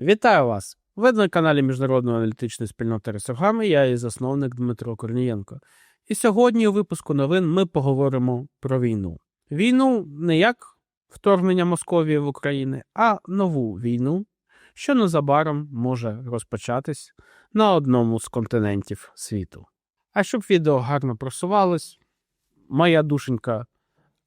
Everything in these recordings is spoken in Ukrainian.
Вітаю вас! Ви на каналі Міжнародної аналітичної спільноти Ресургами, я і засновник Дмитро Корнієнко. І сьогодні у випуску новин ми поговоримо про війну. Війну не як вторгнення Московії в Україну, а нову війну, що незабаром може розпочатись на одному з континентів світу. А щоб відео гарно просувалось, моя душенька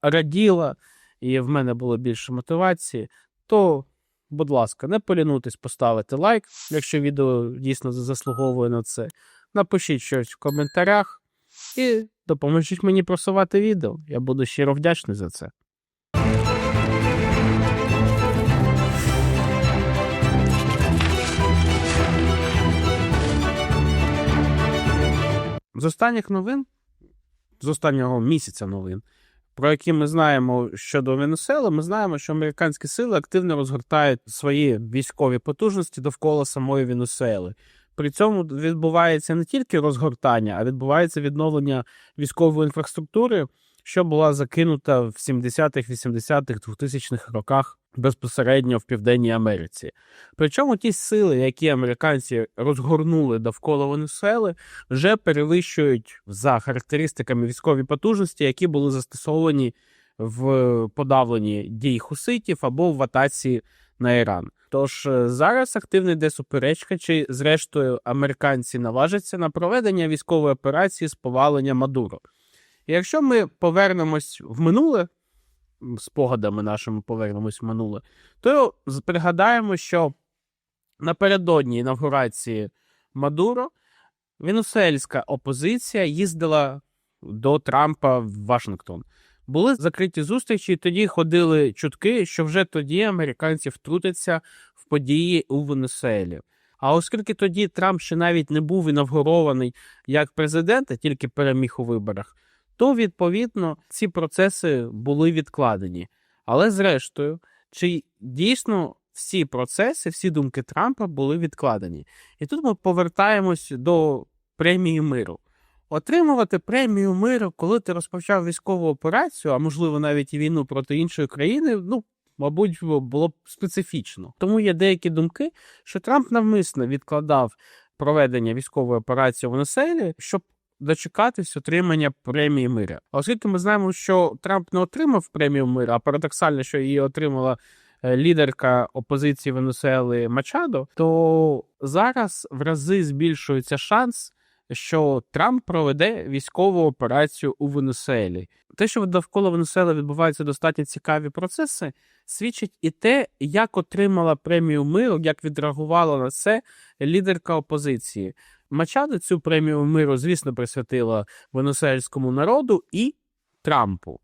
раділа, і в мене було більше мотивації, то будь ласка, не полінуйтесь поставити лайк, якщо відео дійсно заслуговує на це. Напишіть щось в коментарях і допоможіть мені просувати відео. Я буду щиро вдячний за це. З останніх новин, з останнього місяця новин, про які ми знаємо щодо Венесуели, ми знаємо, що американські сили активно розгортають свої військові потужності довкола самої Венесуели. При цьому відбувається не тільки розгортання, а відбувається відновлення військової інфраструктури, що була закинута в 70-х, 80-х, 2000-х роках безпосередньо в Південній Америці. Причому ті сили, які американці розгорнули довкола Венесуели, вже перевищують за характеристиками військові потужності, які були застосовані в подавленні дій хуситів або в атаці на Іран. Тож е, зараз активно йде суперечка, чи зрештою американці наважаться на проведення військової операції з повалення Мадуро. Якщо ми повернемось в минуле, спогадами нашими повернемось в минуле, то пригадаємо, що напередодні інавгурації Мадуро венесуельська опозиція їздила до Трампа в Вашингтон. Були закриті зустрічі, і тоді ходили чутки, що вже тоді американці втрутяться в події у Венесуелі. А оскільки тоді Трамп ще навіть не був інавгурований як президент, а тільки переміг у виборах, то відповідно ці процеси були відкладені. Але зрештою, чи дійсно всі процеси, всі думки Трампа були відкладені? І тут ми повертаємось до премії миру. Отримувати премію миру, коли ти розпочав військову операцію, а можливо навіть і війну проти іншої країни, ну мабуть, було б специфічно. Тому є деякі думки, що Трамп навмисно відкладав проведення військової операції в Венесуелі, щоб дочекатись отримання премії миру. Оскільки ми знаємо, що Трамп не отримав премію миру, а парадоксально, що її отримала е, лідерка опозиції Венесуели Мачадо, то зараз в рази збільшується шанс, що Трамп проведе військову операцію у Венесуелі. Те, що довкола Венесуели відбуваються достатньо цікаві процеси, свідчить і те, як отримала премію миру, як відреагувала на це лідерка опозиції. Мачадо цю премію миру, звісно, присвятила венесуельському народу і Трампу.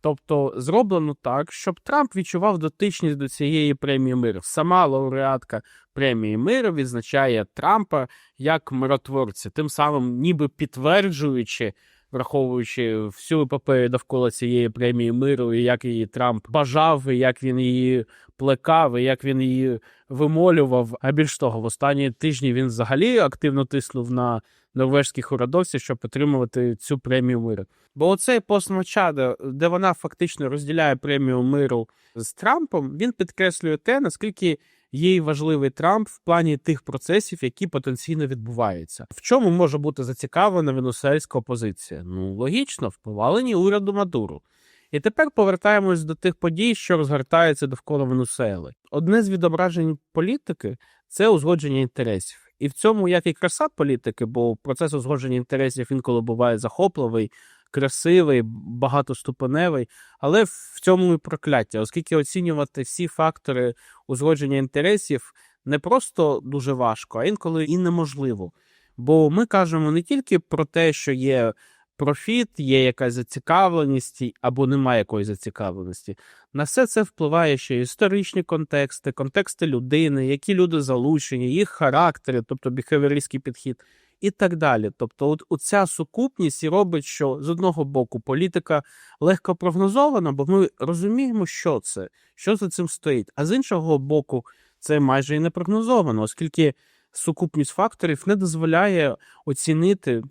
Тобто зроблено так, щоб Трамп відчував дотичність до цієї премії миру. Сама лауреатка премії миру відзначає Трампа як миротворця, тим самим ніби підтверджуючи, враховуючи всю епопею довкола цієї премії миру, і як її Трамп бажав, і як він її плекав, і як він її вимолював. А більш того, в останні тижні він взагалі активно тиснув на норвежських урядовців, щоб отримувати цю премію миру. Бо оцей пост Мачада, де вона фактично розділяє премію миру з Трампом, він підкреслює те, наскільки їй важливий Трамп в плані тих процесів, які потенційно відбуваються. В чому може бути зацікавлена венесуельська опозиція? Ну логічно, в поваленні уряду Мадуру. І тепер повертаємось до тих подій, що розгортаються довкола Венесуели. Одне з відображень політики це узгодження інтересів. І в цьому як і краса політики, бо процес узгодження інтересів інколи буває захопливий, красивий, багатоступеневий, але в цьому і прокляття, оскільки оцінювати всі фактори узгодження інтересів не просто дуже важко, а інколи і неможливо. Бо ми кажемо не тільки про те, що є профіт, є якась зацікавленість або немає якоїсь зацікавленості. На все це впливає ще історичні контексти, контексти людини, які люди залучені, їх характери, тобто біхевіористський підхід, і так далі. Тобто, от оця сукупність і робить, що з одного боку політика легко прогнозована, бо ми розуміємо, що це, що за цим стоїть. А з іншого боку, це майже і не прогнозовано, оскільки сукупність факторів не дозволяє оцінити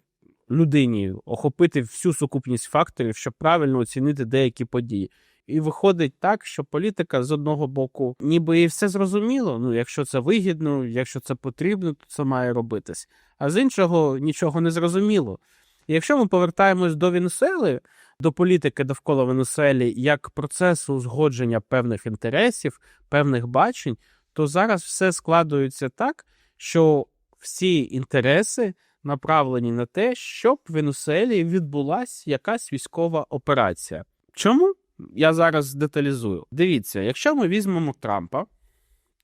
людині, охопити всю сукупність факторів, щоб правильно оцінити деякі події. І виходить так, що політика з одного боку, ніби і все зрозуміло. Ну, якщо це вигідно, якщо це потрібно, то це має робитись. А з іншого нічого не зрозуміло. І якщо ми повертаємось до Венесуели, до політики довкола Венесуели як процесу узгодження певних інтересів, певних бачень, то зараз все складується так, що всі інтереси направлені на те, щоб в Венесуелі відбулася якась військова операція. Чому? Я зараз деталізую. Дивіться, якщо ми візьмемо Трампа,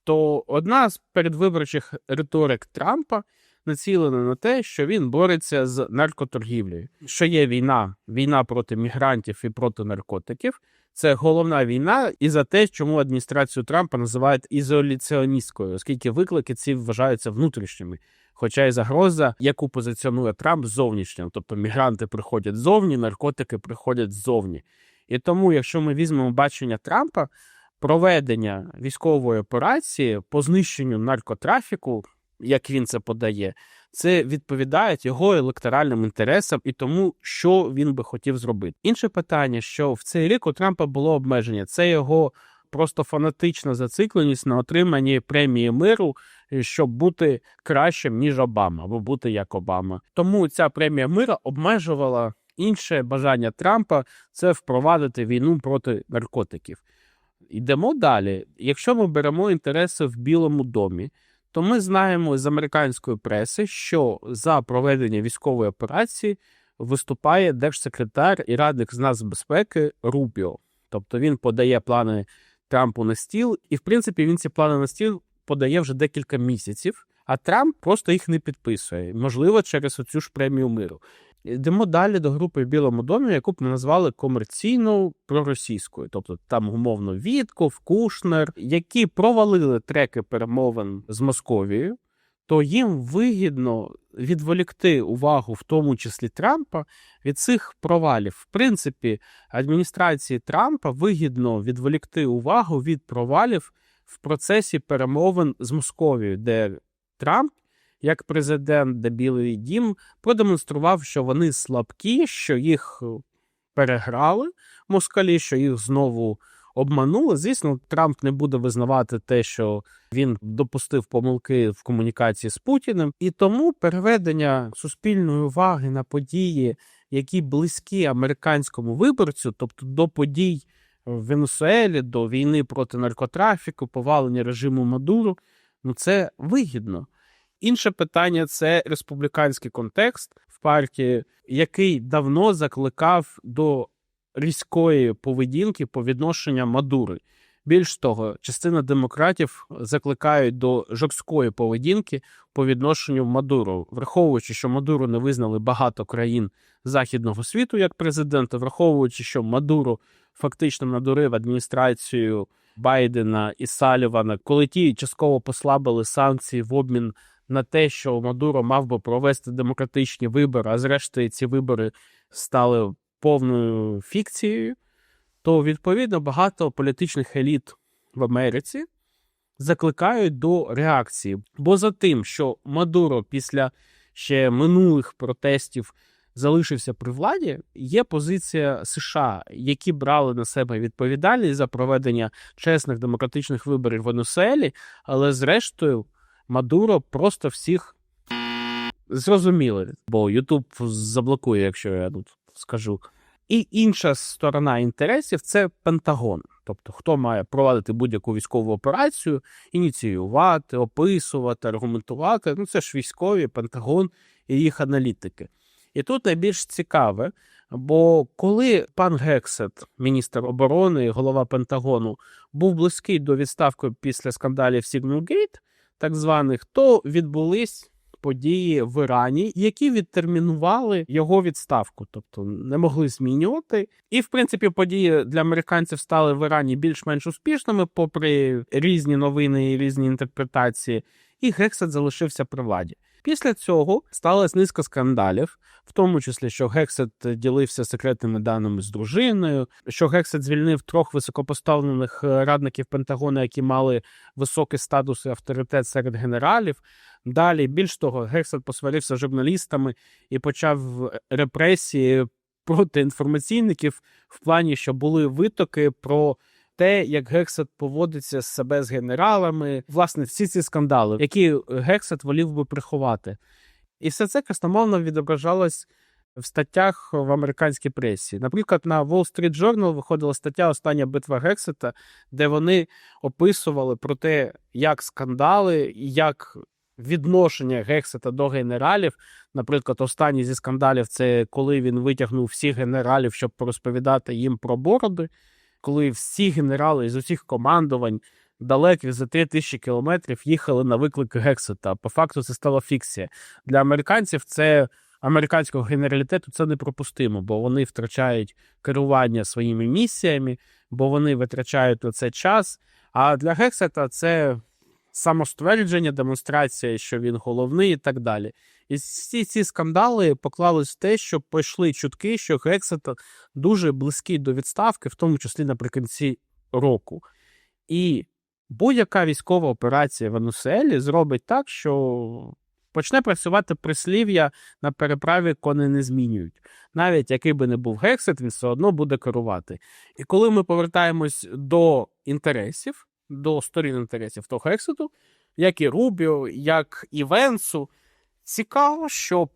то одна з передвиборчих риторик Трампа націлена на те, що він бореться з наркоторгівлею. Що є війна, війна проти мігрантів і проти наркотиків. Це головна війна і за те, чому адміністрацію Трампа називають ізоляціоністкою, оскільки виклики ці вважаються внутрішніми. Хоча й загроза, яку позиціонує Трамп, зовнішня. Тобто мігранти приходять ззовні, наркотики приходять ззовні. І тому, якщо ми візьмемо бачення Трампа, проведення військової операції по знищенню наркотрафіку, як він це подає, це відповідає його електоральним інтересам і тому, що він би хотів зробити. Інше питання, що в цей рік у Трампа було обмеження, це його просто фанатична зацикленість на отриманні премії миру, щоб бути кращим ніж Обама, або бути як Обама. Тому ця премія мира обмежувала інше бажання Трампа це впровадити війну проти наркотиків. Йдемо далі. Якщо ми беремо інтереси в Білому домі, то ми знаємо з американської преси, що за проведення військової операції виступає держсекретар і радник з нацбезпеки Рубіо. Тобто він подає плани Трампу на стіл, і в принципі він ці плани на стіл подає вже декілька місяців, а Трамп просто їх не підписує, можливо, через оцю ж премію миру. Йдемо далі до групи в Білому домі, яку б ми назвали комерційно проросійською, тобто там умовно Вітков, Кушнер, які провалили треки перемовин з Московією, то їм вигідно відволікти увагу, в тому числі Трампа, від цих провалів. В принципі, адміністрації Трампа вигідно відволікти увагу від провалів в процесі перемовин з Московією, де Трамп як президент, де Білий Дім продемонстрував, що вони слабкі, що їх переграли москалі, що їх знову обманули. Звісно, Трамп не буде визнавати те, що він допустив помилки в комунікації з Путіним, і тому переведення суспільної уваги на події, які близькі американському виборцю, тобто до подій в Венесуелі, до війни проти наркотрафіку, повалення режиму Мадуру, ну це вигідно. Інше питання це республіканський контекст в партії, який давно закликав до різкої поведінки по відношенню Мадури. Більш того, частина демократів закликають до жорсткої поведінки по відношенню Мадуру, враховуючи, що Мадуру не визнали багато країн західного світу як президента, враховуючи, що Мадуру фактично надурив адміністрацію Байдена і Салівана, коли ті частково послабили санкції в обмін на те, що Мадуро мав би провести демократичні вибори, а зрештою ці вибори стали повною фікцією, то відповідно багато політичних еліт в Америці закликають до реакції. Бо за тим, що Мадуро після ще минулих протестів залишився при владі, є позиція США, які брали на себе відповідальність за проведення чесних демократичних виборів в Венесуелі, але зрештою. Мадуро просто всіх зрозуміли, бо Ютуб заблокує, якщо я тут скажу. І інша сторона інтересів це Пентагон. Тобто, хто має провадити будь-яку військову операцію, ініціювати, описувати, аргументувати. Ну це ж військові, Пентагон і їх аналітики. І тут найбільш цікаве, бо коли пан Гексет, міністр оборони, голова Пентагону, був близький до відставки після скандалів Сігнугейт, так званих, то відбулись події в Ірані, які відтермінували його відставку, тобто не могли змінювати. І, в принципі, події для американців стали в Ірані більш-менш успішними, попри різні новини і різні інтерпретації. І Гексет залишився при владі. Після цього сталася низка скандалів, в тому числі, що Гексет ділився секретними даними з дружиною, що Гексет звільнив трьох високопоставлених е, радників Пентагону, які мали високий статус і авторитет серед генералів. Далі, більш того, Гексет посварився з журналістами і почав репресії проти інформаційників в плані, що були витоки про те, як Гексет поводиться з себе з генералами, власне, всі ці скандали, які Гексет волів би приховати. І все це красномовно відображалось в статтях в американській пресі. Наприклад, на Wall Street Journal виходила стаття Остання битва Гексета, де вони описували про те, як скандали і як відношення Гексета до генералів. Наприклад, останній зі скандалів це коли він витягнув всіх генералів, щоб порозповідати їм про бороди, коли всі генерали з усіх командувань далеких за 3 тисячі кілометрів їхали на виклик Гексета. По факту це стала фікція. Для американців це американського генералітету це непропустимо, бо вони втрачають керування своїми місіями, бо вони витрачають на це час. А для Гексета це самоствердження, демонстрація, що він головний, і так далі. І всі ці скандали поклались в те, що пішли чутки, що Гексет дуже близький до відставки, в тому числі наприкінці року. І будь-яка військова операція в Венесуелі зробить так, що почне працювати прислів'я на переправі кони не змінюють. Навіть який би не був гексет, він все одно буде керувати. І коли ми повертаємось до інтересів, до сторін інтересів того гексету, як і Рубіо, як і Венсу, цікаво, щоб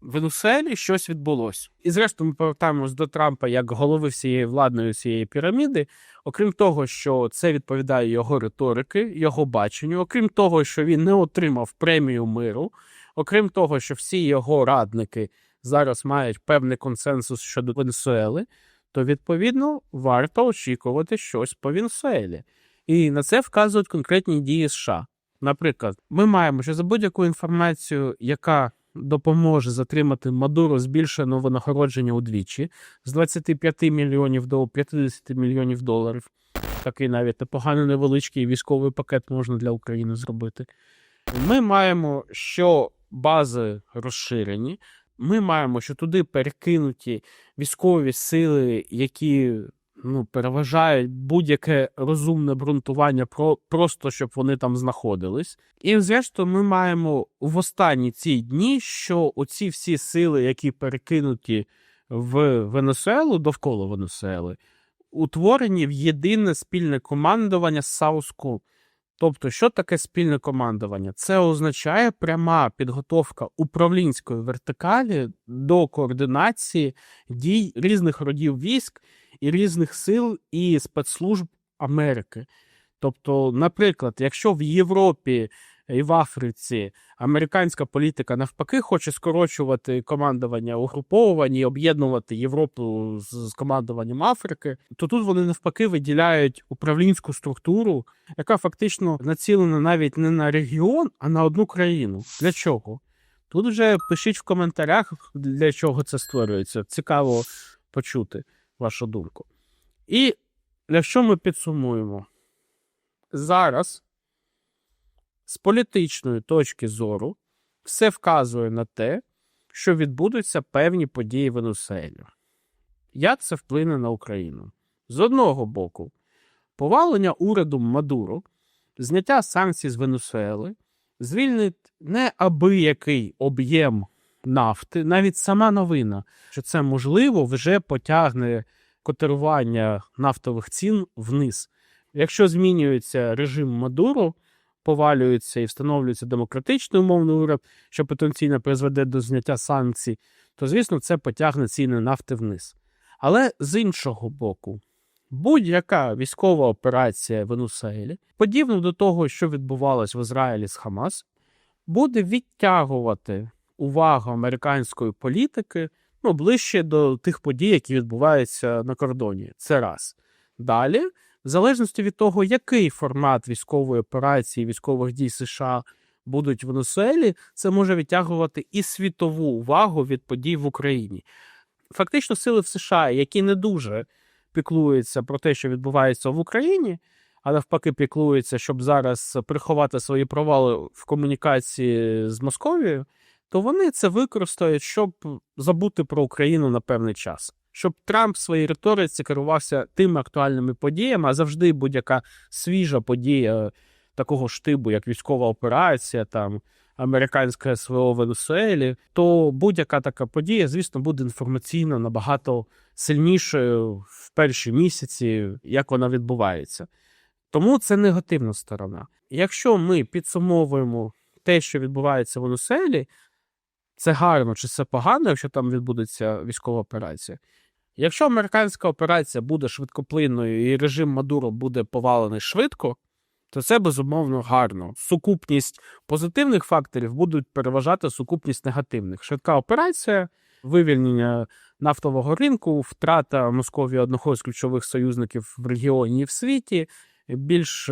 в Венесуелі щось відбулося. І зрештою, ми повертаємось до Трампа як голови всієї владної всієї піраміди. Окрім того, що це відповідає його риторики, його баченню, окрім того, що він не отримав премію миру, окрім того, що всі його радники зараз мають певний консенсус щодо Венесуели, то відповідно варто очікувати щось по Венесуелі. І на це вказують конкретні дії США. Наприклад, ми маємо, що за будь-яку інформацію, яка допоможе затримати Мадуро збільшено винагородження удвічі з 25 мільйонів до 50 мільйонів доларів. Такий навіть непоганий невеличкий військовий пакет можна для України зробити. Ми маємо, що бази розширені. Ми маємо, що туди перекинуті військові сили, які ну, переважають будь-яке розумне обґрунтування про просто щоб вони там знаходились. І, зрештою, ми маємо в останні ці дні, що оці всі сили, які перекинуті в Венесуелу довкола Венесуели, утворені в єдине спільне командування з Сауску. Тобто, що таке спільне командування? Це означає пряма підготовка управлінської вертикалі до координації дій різних родів військ і різних сил і спецслужб Америки. Тобто, наприклад, якщо в Європі і в Африці американська політика навпаки хоче скорочувати командування угруповувань і об'єднувати Європу з командуванням Африки, то тут вони навпаки виділяють управлінську структуру, яка фактично націлена навіть не на регіон, а на одну країну. Для чого? Тут вже пишіть в коментарях, для чого це створюється. Цікаво почути вашу думку. І якщо ми підсумуємо, зараз з політичної точки зору все вказує на те, що відбудуться певні події Венесуелі. Як це вплине на Україну? З одного боку, повалення уряду Мадуро, зняття санкцій з Венесуели звільнить неабиякий об'єм нафти, навіть сама новина, що це можливо вже потягне котирування нафтових цін вниз. Якщо змінюється режим Мадуро, повалюється і встановлюється демократичний умовний уряд, що потенційно призведе до зняття санкцій, то, звісно, це потягне ціни нафти вниз. Але з іншого боку, будь-яка військова операція в Венесуелі, подібно до того, що відбувалось в Ізраїлі з Хамас, буде відтягувати увагу американської політики ну, ближче до тих подій, які відбуваються на кордоні. Це раз. Далі, в залежності від того, який формат військової операції, військових дій США будуть в Венесуелі, це може відтягувати і світову увагу від подій в Україні. Фактично, сили в США, які не дуже піклуються про те, що відбувається в Україні, а навпаки, піклуються, щоб зараз приховати свої провали в комунікації з Московією, то вони це використають, щоб забути про Україну на певний час. Щоб Трамп в своїй риториці керувався тими актуальними подіями, а завжди будь-яка свіжа подія такого штибу, як військова операція, там американське СВО в Венесуелі, то будь-яка така подія, звісно, буде інформаційно набагато сильнішою в перші місяці, як вона відбувається. Тому це негативна сторона. Якщо ми підсумовуємо те, що відбувається в Венесуелі, це гарно чи це погано, якщо там відбудеться військова операція. Якщо американська операція буде швидкоплинною і режим Мадуро буде повалений швидко, то це безумовно гарно. Сукупність позитивних факторів будуть переважати сукупність негативних. Швидка операція, вивільнення нафтового ринку, втрата Московії одного з ключових союзників в регіоні і в світі, більш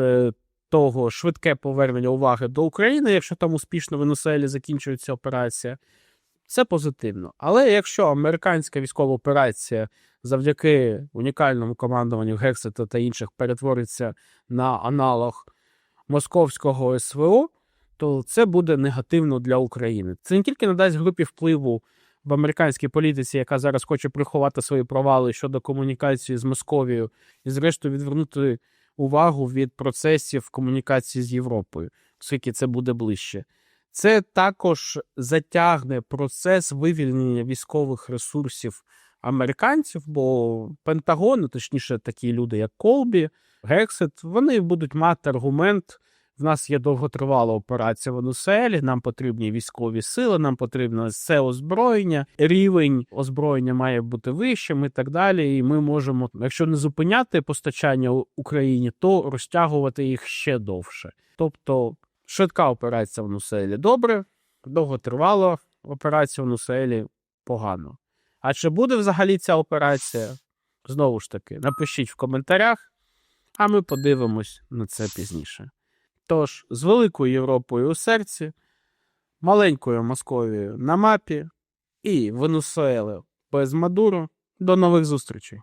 того, швидке повернення уваги до України, якщо там успішно Венесуелі закінчується операція. Це позитивно. Але якщо американська військова операція завдяки унікальному командуванню Гексета та інших перетвориться на аналог московського СВО, то це буде негативно для України. Це не тільки надасть групі впливу в американській політиці, яка зараз хоче приховати свої провали щодо комунікації з Московією, і, зрештою, відвернути увагу від процесів комунікації з Європою, оскільки це буде ближче. Це також затягне процес вивільнення військових ресурсів американців, бо Пентагон, точніше, такі люди, як Колбі, Гексет, вони будуть мати аргумент. В нас є довготривала операція в Венесуелі, нам потрібні військові сили, нам потрібно все озброєння, рівень озброєння має бути вищим і так далі. І ми можемо, якщо не зупиняти постачання Україні, то розтягувати їх ще довше. Тобто Швидка операція в Нуселі добре, довготривала операція в Нуселі погано. А чи буде взагалі ця операція? Знову ж таки, напишіть в коментарях, а ми подивимось на це пізніше. Тож, з великою Європою у серці, маленькою Московією на мапі і Венесуелою без Мадуро. До нових зустрічей!